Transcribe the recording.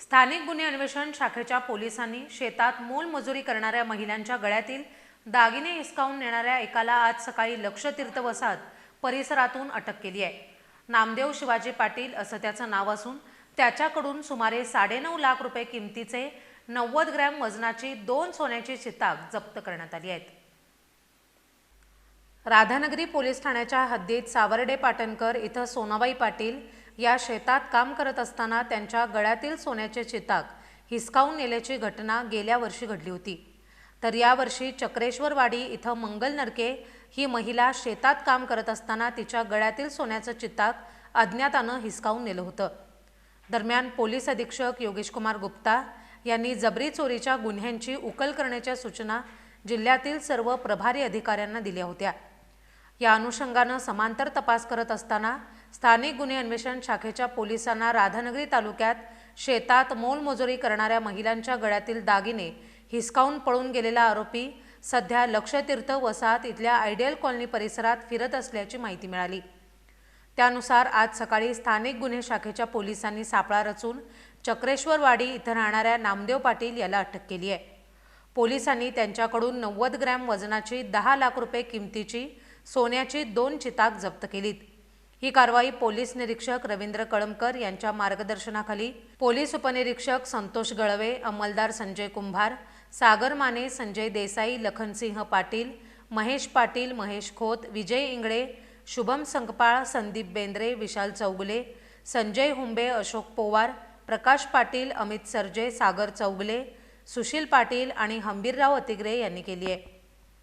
स्थानिक गुन्हे अन्वेषण शाखेच्या पोलिसांनी शेतात मोलमजुरी करणाऱ्या महिलांच्या गळ्यातील दागिने हिसकावून नेणाऱ्या एकाला आज सकाळी लक्षतीर्थ वसाहत परिसरातून अटक केली आहे. नामदेव शिवाजी पाटील असं त्याचं नाव असून त्याच्याकडून सुमारे साडेनऊ लाख रुपये किमतीचे नव्वद ग्रॅम वजनाची दोन सोन्याची चिताक जप्त करण्यात आली आहेत. राधानगरी पोलीस ठाण्याच्या हद्दीत सावर्डे पाटणकर इथं सोनाबाई पाटील या शेतात काम करत असताना त्यांच्या गळ्यातील सोन्याचे चिताक हिसकावून नेल्याची घटना गेल्या वर्षी घडली होती. तर यावर्षी चक्रेश्वरवाडी इथं मंगल नरके ही महिला शेतात काम करत असताना तिच्या गळ्यातील सोन्याचं चिताक अज्ञातानं हिसकावून नेलं होतं. दरम्यान पोलीस अधीक्षक योगेश कुमार गुप्ता यांनी जबरी चोरीच्या गुन्ह्यांची उकल करण्याच्या सूचना जिल्ह्यातील सर्व प्रभारी अधिकाऱ्यांना दिल्या होत्या. या अनुषंगानं समांतर तपास करत असताना स्थानिक गुन्हे अन्वेषण शाखेच्या पोलिसांना राधानगरी तालुक्यात शेतात मोलमजुरी करणाऱ्या महिलांच्या गळ्यातील दागिने हिसकावून पळून गेलेला आरोपी सध्या लक्षतीर्थ वसाहत इथल्या आयडियल कॉलनी परिसरात फिरत असल्याची माहिती मिळाली. त्यानुसार आज सकाळी स्थानिक गुन्हे शाखेच्या पोलिसांनी सापळा रचून चक्रेश्वरवाडी इथं राहणाऱ्या नामदेव पाटील याला अटक केली आहे. पोलिसांनी त्यांच्याकडून नव्वद ग्रॅम वजनाची दहा लाख रुपये किमतीची सोन्याची दोन चिताक जप्त केलीत. ही कारवाई पोलीस निरीक्षक रवींद्र कळमकर यांच्या मार्गदर्शनाखाली. पोलीस उपनिरीक्षक संतोष गळवे अंमलदार संजय कुंभार सागर माने संजय देसाई लखनसिंह पाटील महेश पाटील महेश खोत विजय इंगळे शुभम संकपाळ संदीप बेंद्रे विशाल चौगुले संजय हुंबे अशोक पोवार प्रकाश पाटील अमित सरजे सागर चौगुले सुशील पाटील आणि हंबीरराव अतिग्रे यांनी केली आहे.